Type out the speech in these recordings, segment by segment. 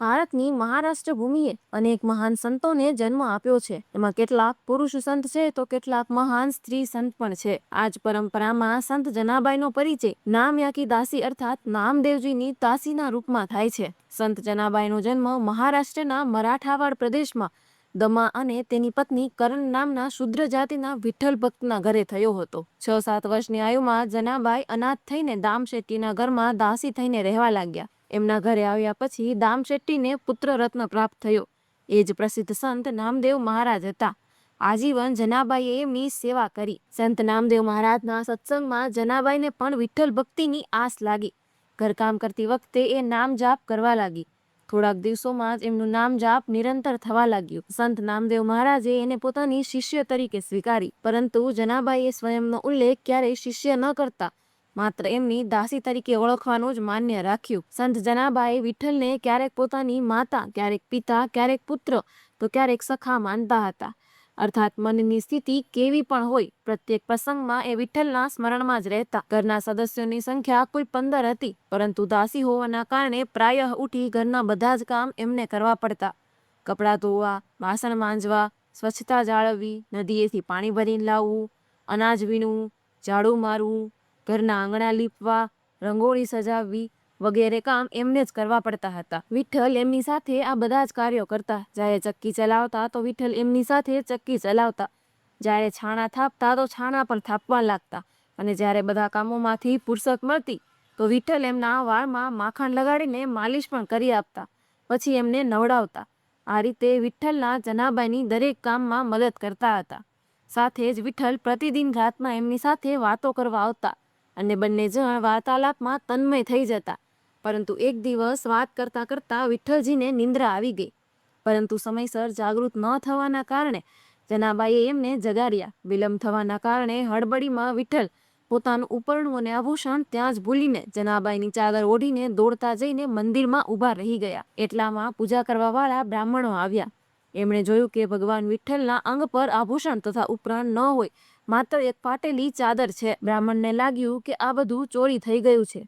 ભારતની મહારાષ્ટ્ર ભૂમિએ અનેક મહાન સંતોને જન્મ આપ્યો છે. એમાં કેટલાક પુરુષ સંત છે તો કેટલાક મહાન સ્ત્રી સંત પણ છે. આજ પરંપરામાં સંત જનાબાઈનો પરિચય નામ યાકી દાસી અર્થાત નામદેવજીની દાસીના રૂપમાં થાય છે. સંત જનાબાઈનો જન્મ મહારાષ્ટ્રના મરાઠાવાડ પ્રદેશમાં દમા અને તેની પત્ની કરણ નામના શુદ્ર જાતિના વિઠ્ઠલ ભક્તના ઘરે થયો હતો. છ સાત વર્ષની આયુમાં જનાબાઈ અનાથ થઈને દામ શેટ્ટીના ઘરમાં દાસી થઈને રહેવા લાગ્યા. એમના ઘરે આવ્યા પછી દામ શેટ્ટીને પુત્ર રત્ન પ્રાપ્ત થયો. એ જ પ્રસિદ્ધ સંત નામદેવ મહારાજ હતા. આજીવન જનાબાઈએ એમની સેવા કરી. સંત નામદેવ મહારાજના સત્સંગમાં જનાબાઈને પણ વિઠ્ઠલ ભક્તિની આસ લાગી. ઘરકામ કરતી વખતે એ નામ જાપ કરવા લાગી. થોડાક દિવસોમાં જ એમનું નામ જાપ નિરંતર થવા લાગ્યું. સંત નામદેવ મહારાજે એને પોતાની શિષ્ય તરીકે સ્વીકારી, પરંતુ જનાબાઈએ સ્વયંનો ઉલ્લેખ ક્યારેય શિષ્ય ન કરતા, માત્ર એમની દાસી તરીકે ઓળખવાનું જ માન્ય રાખ્યું. સંત જનાબાએ વિઠ્ઠલને ક્યારેક પોતાની માતા, ક્યારેક પિતા, ક્યારેક પુત્ર, તો ક્યારેક સખા માનતા હતા. અર્થાત મનની સ્થિતિ કેવી પણ હોય, પ્રત્યેક પ્રસંગમાં એ વિઠ્ઠલના સ્મરણમાં જ રહેતા. ઘરના સદસ્યોની સંખ્યા કુલ પંદર હતી, પરંતુ દાસી હોવાના કારણે પ્રાયઃ ઉઠી ઘરના બધા જ કામ એમને કરવા પડતા. કપડાં ધોવા, વાસણ માંજવા, સ્વચ્છતા જાળવવી, નદીએથી પાણી ભરીને લાવવું, અનાજ વીણવું, ઝાડુ મારવું, ઘરના આંગણા લીપવા, રંગોળી સજાવવી વગેરે કામ એમને જ કરવા પડતા હતા. વિઠ્ઠલ એમની સાથે આ બધા જ કાર્યો કરતા. જ્યારે ચક્કી ચલાવતા તો વિઠ્ઠલ એમની સાથે ચક્કી ચલાવતા. જ્યારે છાણા થાપતા તો છાણા પણ થાપવા લાગતા. અને જ્યારે બધા કામોમાંથી ફુરસત મળતી, તો વિઠ્ઠલ એમના વાળમાં માખણ લગાડીને માલિશ પણ કરી આપતા. પછી એમને નવડાવતા. આ રીતે વિઠ્ઠલના જનાબાઈની દરેક કામમાં મદદ કરતા હતા. સાથે જ વિઠ્ઠલ પ્રતિદિન રાતમાં એમની સાથે વાતો કરવા આવતા. અને બંને જણ વાર્તાલાપમાં તન્મય થઈ જતા. પરંતુ એક દિવસ વાત કરતાં કરતાં વિઠ્ઠલજીને નિંદ્રા આવી ગઈ. પરંતુ સમયસર જાગૃત ન થવાના કારણે જનાબાઈએ એમને જગાડ્યા. વિલંબ થવાના કારણે હડબડીમાં વિઠ્ઠલ પોતાનું ઉપરણું અને આભૂષણ ત્યાં જ ભૂલીને જનાબાઈની ચાદર ઓઢીને દોડતા જઈને મંદિરમાં ઊભા રહી ગયા. એટલામાં પૂજા કરવાવાળા બ્રાહ્મણો આવ્યા. એમણે જોયું કે ભગવાન વિઠ્ઠલના અંગ પર આભૂષણ તથા ઉપરણ ન હોય, માત્ર એક ફાટેલી ચાદર છે. બ્રાહ્મણને લાગ્યું કે આ બધું ચોરી થઈ ગયું છે.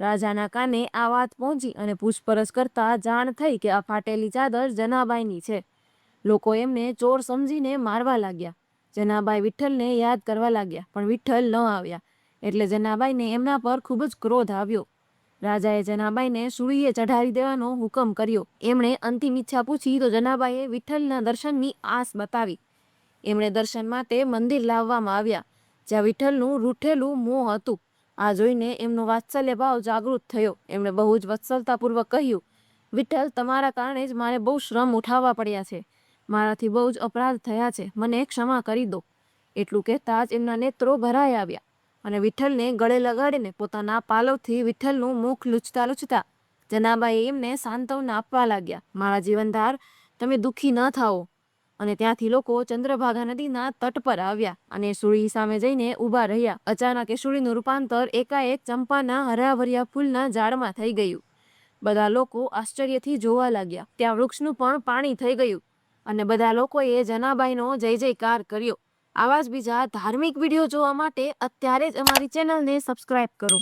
રાજાના કાને આ વાત પહોંચી અને પૂછપરછ કરતા જાણ થઈ કે આ ફાટેલી ચાદર જનાબાઈની છે. લોકો એમને ચોર સમજીને મારવા લાગ્યા. જનાબાઈ વિઠ્ઠલને યાદ કરવા લાગ્યા, પણ વિઠ્ઠલ ન આવ્યા. એટલે જનાબાઈને એમના પર ખૂબ જ ક્રોધ આવ્યો. રાજાએ જનાબાઈને સુળીએ ચઢાવી દેવાનો હુકમ કર્યો. એમણે અંતિમ ઈચ્છા પૂછી તો જનાબાઈએ વિઠ્ઠલના દર્શનની આસ બતાવી. એમણે દર્શન માટે મંદિર લાવવામાં આવ્યા, જ્યાં વિઠ્ઠલનું રૂઠેલું મોં હતું. આ જોઈને એમનો વાત્સલ્ય ભાવ જાગૃત થયો. એમણે બહુ જ વત્સલતાપૂર્વક કહ્યું, વિઠ્ઠલ, તમારા કારણે જ મારે બહુ શ્રમ ઉઠાવવા પડ્યા છે. મારાથી બહુ જ અપરાધ થયા છે. મને ક્ષમા કરી દો. એટલું કહેતા જ એમના નેત્રો ભરાઈ આવ્યા અને વિઠ્ઠલને ગળે લગાડીને પોતાના પાલવથી વિઠ્ઠલનું મુખ લૂછતા લૂછતા જનાબાઈ એમને સાંત્વના આપવા લાગ્યા, મારા જીવનધાર તમે દુઃખી ન થાઓ. અને ત્યાંથી લોકો ચંદ્રભાગા નદીના તટ પર આવ્યા અને સુળી સામે જઈને ઊભા રહ્યા. અચાનક એ સુળીનું રૂપાંતર એકાએક ચંપાના હરાભર્યા ફૂલના ઝાડમાં થઈ ગયું. બધા લોકો આશ્ચર્યથી જોવા લાગ્યા. ત્યાં વૃક્ષનું પણ પાણી થઈ ગયું અને બધા લોકોએ જનાબાઈનો જય જયકાર કર્યો. આવા જ બીજા ધાર્મિક વીડિયો જોવા માટે અત્યારે જ અમારી ચેનલને સબસ્ક્રાઈબ કરો.